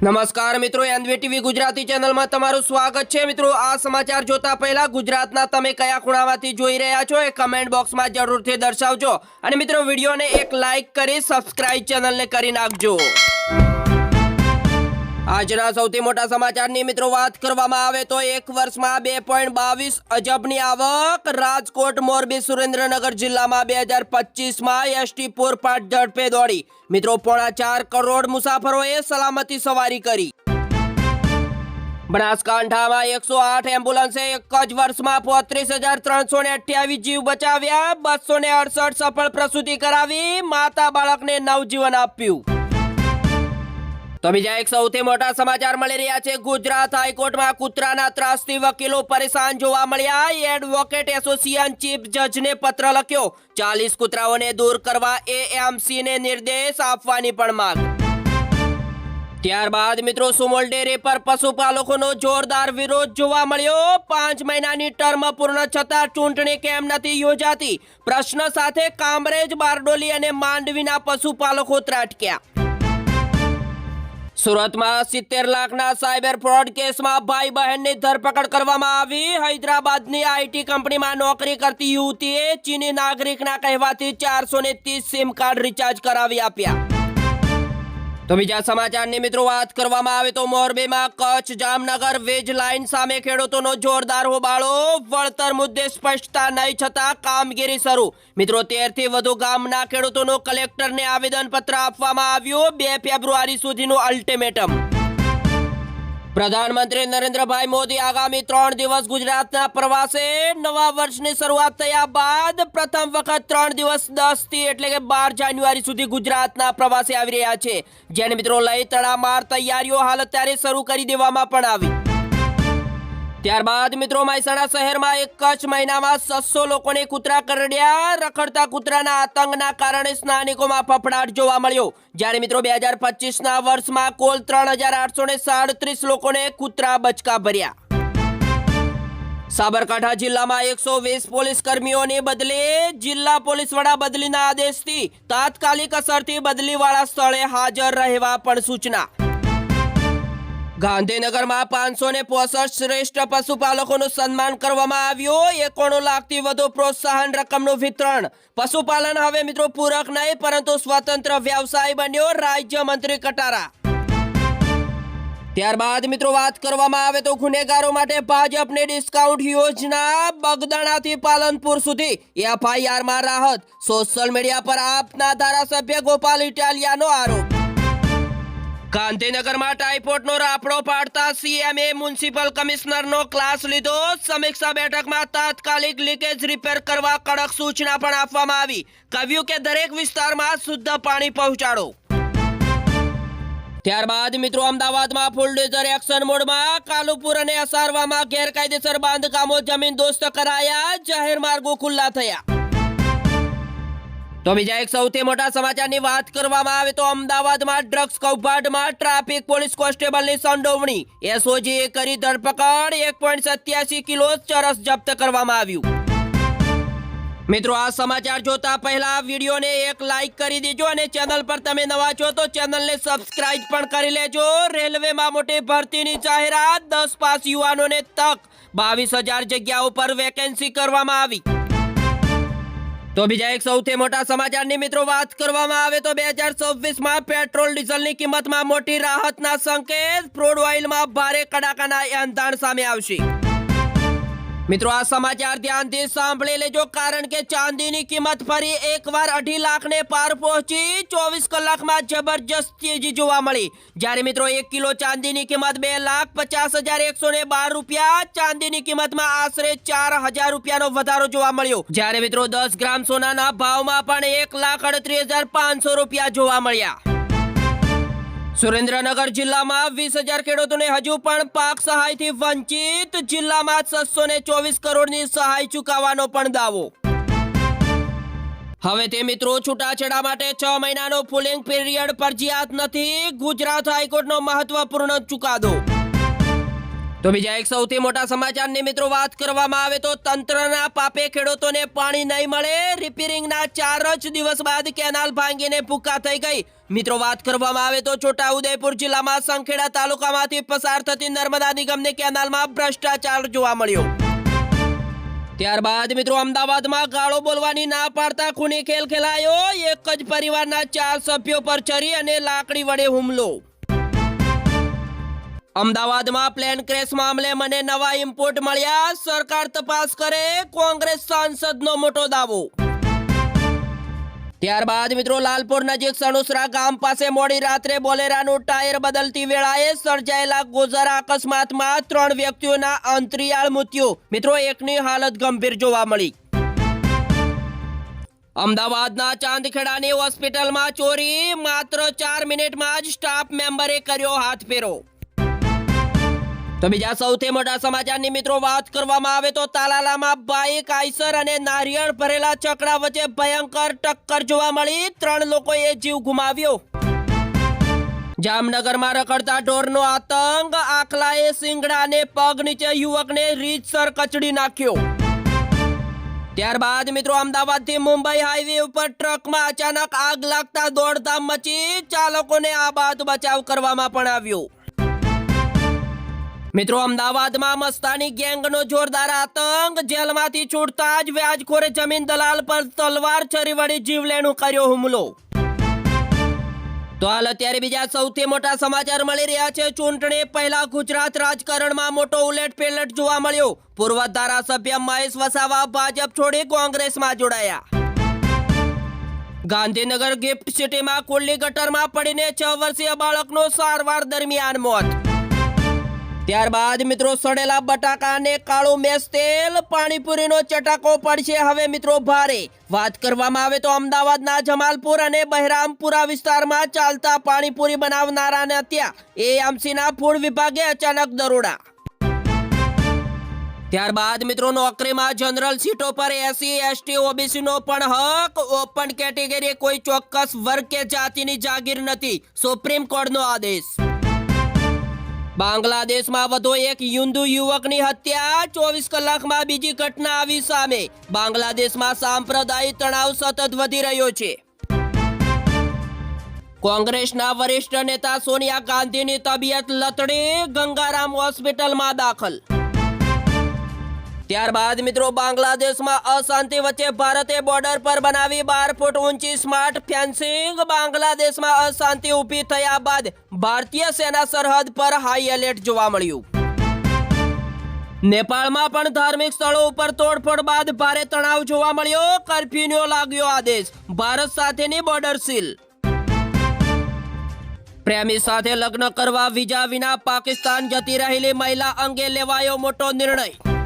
નમસ્કાર મિત્રો NV TV Gujarati ચેનલમાં તમારું સ્વાગત છે. મિત્રો, આ સમાચાર જોતા પહેલા ગુજરાતના તમે કયા ખૂણામાંથી જોઈ રહ્યા છો એ કમેન્ટ બોક્સમાં જરૂરથી દર્શાવજો. અને મિત્રો, વિડીયોને એક લાઇક કરી સબસ્ક્રાઇબ ચેનલને કરી નાખજો. આજના સૌથી મોટા સમાચારની મિત્રો વાત કરવામાં આવે તો એક વર્ષમાં બે પોઈન્ટ બાવીસ અજબની આવક. રાજકોટ, મોરબી, સુરેન્દ્રનગર જિલ્લામાં બે હજાર પચીસમાં એસટી પૂરપાટ ઝડપે દોડી. મિત્રો, પોણા ચાર કરોડ મુસાફરોએ સલામતી સવારી કરી. બનાસકાંઠામાં એકસો આઠ એમ્બ્યુલન્સે એક જ વર્ષમાં પોત્રીસ હજાર ત્રણસો ને અઠ્યાવીસ જીવ બચાવ્યા. બસો ને અડસઠ સફળ પ્રસૂતિ કરાવી. માતા બાળકને નવજીવન આપ્યું. તો બીજા એક સૌથી મોટા સમાચાર મળી રહ્યા છે, ગુજરાત હાઈકોર્ટમાં કૂતરાના ત્રાસથી વકીલો પરેશાન જોવા મળ્યા. એડવોકેટ એસોસિએશન ચીફ જજને પત્ર લખ્યો, ચાલીસ કૂતરાઓને દૂર કરવા એએમસી ને નિર્દેશ આપવાની પણ માંગ. ત્યારબાદ મિત્રો, સુમોલ ડેરી પર પશુપાલકોનો જોરદાર વિરોધ જોવા મળ્યો. પાંચ મહિનાની ટર્મ પૂર્ણ છતાં ચૂંટણી કેમ નથી યોજાતી? પ્રશ્ન સાથે કામરેજ, બારડોલી અને માંડવીના પશુપાલકો ત્રાટક્યા. સુરતમાં સિત્તેર લાખના સાયબર ફ્રોડ કેસમાં ભાઈ બહેનની ધરપકડ કરવામાં આવી. હૈદરાબાદની આઈટી કંપનીમાં નોકરી કરતી યુવતીએ ચીની નાગરિકના કહેવાથી ચારસો ને ત્રીસ સિમ કાર્ડ રિચાર્જ કરાવી આપ્યા. તો બીજા સમાચારની મિત્રો વાત કરવામાં આવે તો મોરબીમાં કચ્છ જામનગર વીજ લાઇન સામે ખેડૂતોનો જોરદાર હોબાળો. વળતર મુદ્દે સ્પષ્ટતા નહીં છતાં કામગીરી શરૂ. મિત્રો, તેરથી વધુ ગામના ખેડૂતોનો કલેક્ટરને આવેદનપત્ર આપવામાં આવ્યું. બે ફેબ્રુઆરી સુધીનું અલ્ટિમેટમ પ્રધાનમંત્રી નરેન્દ્રભાઈ મોદી આગામી ત્રણ દિવસ ગુજરાતના પ્રવાસે નવા વર્ષની શરૂઆત થયા બાદ પ્રથમ વખત ત્રણ દિવસ દસથી એટલે કે બાર જાન્યુઆરી સુધી ગુજરાતના પ્રવાસે આવી રહ્યા છે. જેને મિત્રો લઈ તડામાર તૈયારીઓ હાલ અત્યારે શરૂ કરી દેવામાં પણ આવી. ત્યારબાદ મિત્રો મહેસાણા શહેરમાં એક જ મહિનામાં સસ્સો લોકોને કૂતરા કરડ્યા. રખડતા કૂતરાના આતંકના કારણે સ્થાનિકોમાં ફફડાટ જોવા મળ્યો. જ્યારે મિત્રો બે હજાર પચીસના વર્ષમાં કુલ ત્રણ હજાર આઠસો ને સાડત્રીસ લોકોને કૂતરા બચકા ભર્યા. સાબરકાંઠા જિલ્લામાં એકસો વીસ પોલીસ કર્મીઓની બદલે જિલ્લા પોલીસ વડા બદલીના આદેશથી તાત્કાલિક અસરથી બદલીવાળા સ્થળે હાજર રહેવા પણ સૂચના. ગાંધીનગરમાં પાંચસો ને પોસઠ શ્રેષ્ઠ પશુપાલકોનું સન્માન કરવામાં આવ્યું. એકોણું લાખથી વધુ પ્રોત્સાહન રકમનું વિતરણ. પશુપાલન હવે મિત્રો પૂરક નહીં, પરંતુ સ્વતંત્ર વ્યવસાય બન્યો રાજ્ય મંત્રી કટારા. ત્યારબાદ મિત્રો વાત કરવામાં આવે તો ગુનેગારો માટે ભાજપની ડિસ્કાઉન્ટ યોજના બગદાણાથી પાલનપુર સુધી. એફઆઈઆરમાં રાહત. સોશિયલ મીડિયા પર આપના ધારાસભ્ય ગોપાલ ઇટાલિયાનો આરોપ. ગાંધીનગરમાં ટાઇફોઇડનો રાફડો પાડતા સીએમએ મ્યુનિસિપલ કમિશનરનો ક્લાસ લીધો. સમીક્ષા બેઠકમાં તાત્કાલિક લીકેજ રિપેર કરવા કડક સૂચના પણ આપવામાં આવી. કહ્યું કે દરેક વિસ્તારમાં શુદ્ધ પાણી પહોંચાડો. ત્યારબાદ મિત્રો, અમદાવાદમાં ફૂલડોઝર એક્શન મોડમાં કાલુપુર અને અસારવામાં ગેરકાયદેસર બાંધકામો જમીન દોસ્ત કરાયા. જાહેર માર્ગો ખુલ્લા થયા. તો બીજા એક સૌથી મોટા સમાચારની વાત કરવામાં આવે તો અમદાવાદમાં ડ્રગ્સ કૌભાંડમાં ટ્રાફિક પોલીસ કોન્સ્ટેબલની સંડોવણી. એસઓજીએ કરી ધરપકડ. એક પોઈન્ટ સત્યાસી કિલો ચરસ જપ્ત કરવામાં આવ્યું. મિત્રો, આ સમાચાર જોતા પહેલા વિડીયોને એક લાઈક કરી દેજો અને ચેનલ પર તમે નવા છો તો ચેનલને સબસ્ક્રાઇબ પણ કરી લેજો. રેલવેમાં મોટી ભરતીની જાહેરાત. દસ પાસ યુવાનોને તક. બાવીસ હજાર જગ્યાઓ પર વેકેન્સી કરવામાં આવી. તો બીજા એક સૌથી મોટા સમાચારની મિત્રો વાત કરવામાં આવે તો બે હજાર છવ્વીસમાં પેટ્રોલ ડીઝલની કિંમતમાં મોટી રાહતના સંકેત. ક્રૂડ ઓઇલમાં ભારે કડાકાના એંધાણ સામે આવશે. મિત્રો, આ સમાચાર ધ્યાનથી સાંભળી લેજો, કારણ કે ચાંદીની કિંમત ફરી એકવાર અઢી લાખને પાર પહોંચી ચોવીસ કલાકમાં જબરજસ્ત જોવા મળી. જ્યારે મિત્રો, એક કિલો ચાંદીની કિંમત બે લાખ પચાસ હજાર એકસો ને બાર રૂપિયા, ચાંદીની કિંમતમાં આશરે ચાર હજાર રૂપિયાનો વધારો જોવા મળ્યો. જ્યારે મિત્રો, દસ ગ્રામ સોનાના ભાવમાં પણ એક લાખ અડત્રીસ હજાર પાંચસો રૂપિયા જોવા મળ્યા. સુરેન્દ્રનગર જિલ્લામાં વીસ હજાર ખેડૂતોને હજુ પણ પાક સહાયથી વંચિત. જિલ્લામાં છસો ને ચોવીસ કરોડની સહાય ચૂકવવાનો પણ દાવો. હવે તે મિત્રો છૂટાછેડા માટે છ મહિનાનો ફુલિંગ પીરિયડ ફરજિયાત નથી. ગુજરાત હાઈકોર્ટનો મહત્વપૂર્ણ ચુકાદો. તો બીજા એક સૌથી મોટા સમાચારની મિત્રો વાત કરવામાં આવે તો તંત્રના પાપે ખેડૂતોને પાણી નહીં મળે. રિપેરિંગના ચાર જ દિવસ બાદ કેનાલ ભાંગીને ભૂકા થઈ ગઈ. મિત્રો, વાત કરવામાં આવે તો છોટાઉદેપુર જિલ્લામાં સંખેડા તાલુકામાંથી પસાર થતી નર્મદા નિગમની કેનાલમાં ભ્રષ્ટાચાર જોવા મળ્યો. ત્યારબાદ મિત્રો, અમદાવાદમાં ગાળો બોલવાની ના પાડતા ખૂની ખેલ ખેલાયો. એક જ પરિવારના ચાર સભ્યો પર ચરી અને લાકડી વડે હુમલો. અમદાવાદમાં પ્લેન ક્રેશ મામલે મને નવા ઇમ્પોર્ટ મળ્યા. સરકાર તપાસ કરે, કોંગ્રેસ સાંસદનો મોટો દાવો. ત્યારબાદ મિત્રો લાલપુર નજીક સણુસરા ગામ પાસે મોડી રાત્રે બોલેરાનું ટાયર બદલતી વેળાએ સર્જાયેલા ગોઝરા અકસ્માતમાં ત્રણ વ્યક્તિઓના અંતરિયાળ મૃત્યુ. મિત્રો, એકની હાલત ગંભીર જોવા મળી. અમદાવાદના ચાંદખેડાની હોસ્પિટલમાં ચોરી માત્ર ચાર મિનિટમાં જ સ્ટાફ મેમ્બરે કર્યો હાથ ફેરો તો બીજા સૌથી મોટા સમાચારની મિત્રો વાત કરવામાં આવે તો તાલાલામાં બાઇક આઈસર અને નારિયેળ ભરેલા ચકડા વચ્ચે ભયંકર ટક્કર જોવા મળી. ત્રણ લોકોએ જીવ ગુમાવ્યો. જામનગરમાં રખડતા ઢોરનો આતંક. આખલાએ સિંગડાને પગ નીચે યુવકને રીતસર કચડી નાખ્યો. ત્યારબાદ મિત્રો અમદાવાદથી મુંબઈ હાઈવે ઉપર ટ્રકમાં અચાનક આગ લાગતા દોડધામ મચી. ચાલકોને આ બાદ બચાવ કરવામાં પણ આવ્યો. મિત્રો, અમદાવાદમાં મસ્તાની ગેંગનો જોરદાર આતંક. જેલમાંથી છૂટતા જ વ્યાજખોરે જમીન દલાલ પર તલવાર છરી વળી જીવલેણું કર્યો હુમલો. તો હાલ અત્યારે બીજા સૌથી મોટા સમાચાર મળી રહ્યા છે. ચૂંટણી પહેલા ગુજરાત રાજકારણમાં મોટો ઉલટ પેલેટ જોવા મળ્યો. પૂર્વ ધારાસભ્ય મહેશ વસાવા ભાજપ છોડી કોંગ્રેસમાં જોડાયા. ગાંધીનગર ગિફ્ટ સિટીમાં કુલ્લી ગટરમાં પડીને છ વર્ષીય બાળકનો સારવાર દરમિયાન મોત. ત્યારબાદ મિત્રો સડેલા બટાકા અને કાળું મેસ તેલ, પાણીપુરીનો ચટાકો પડશે. હવે મિત્રો ભારે. વાત કરવામાં આવે તો અમદાવાદના જમાલપુર અને બહેરામપુરા વિસ્તારમાં ચાલતા પાણીપુરી બનાવનારાને ત્યાં એએમસીના ફૂડ વિભાગે અચાનક દરોડા. ત્યારબાદ મિત્રો નોકરીમાં જનરલ સીટો પર એસી, એસટી ઓબીસી નો પણ હક. ઓપન કેટેગરી કોઈ ચોક્કસ વર્ગ કે જાતિની જાગીર નથી. સુપ્રીમ કોર્ટનો આદેશ. બાંગ્લાદેશમાં વધુ એક હિન્દુ યુવકની હત્યા, ચોવીસ કલાકમાં બીજી ઘટના આવી સામે. બાંગ્લાદેશમાં સાંપ્રદાયિક તણાવ સતત વધી રહ્યો છે. કોંગ્રેસના વરિષ્ઠ નેતા સોનિયા ગાંધીની તબિયત લથડી, ગંગારામ હોસ્પિટલમાં દાખલ ત્યારબાદ મિત્રો બાંગ્લાદેશમાં અશાંતિ વચ્ચે ભારતે બોર્ડર પર બનાવી બાર ફૂટ ઊંચી સ્માર્ટ ફેન્સિંગ બાંગ્લાદેશમાં અશાંતિ ઊભી થયા બાદ ભારતીય સેના સરહદ પર હાઈ એલર્ટ જોવા મળ્યું. નેપાળમાં પણ ધાર્મિક સ્થળો ઉપર તોડફોડ બાદ ભારે તણાવ જોવા મળ્યો. કર્ફ્યુનો લાગ્યો આદેશ. ભારત સાથેની બોર્ડર સીલ પ્રેમી સાથે લગ્ન કરવા વિઝા વિના પાકિસ્તાન જતી રહેલી મહિલા અંગે લેવાયો મોટો નિર્ણય.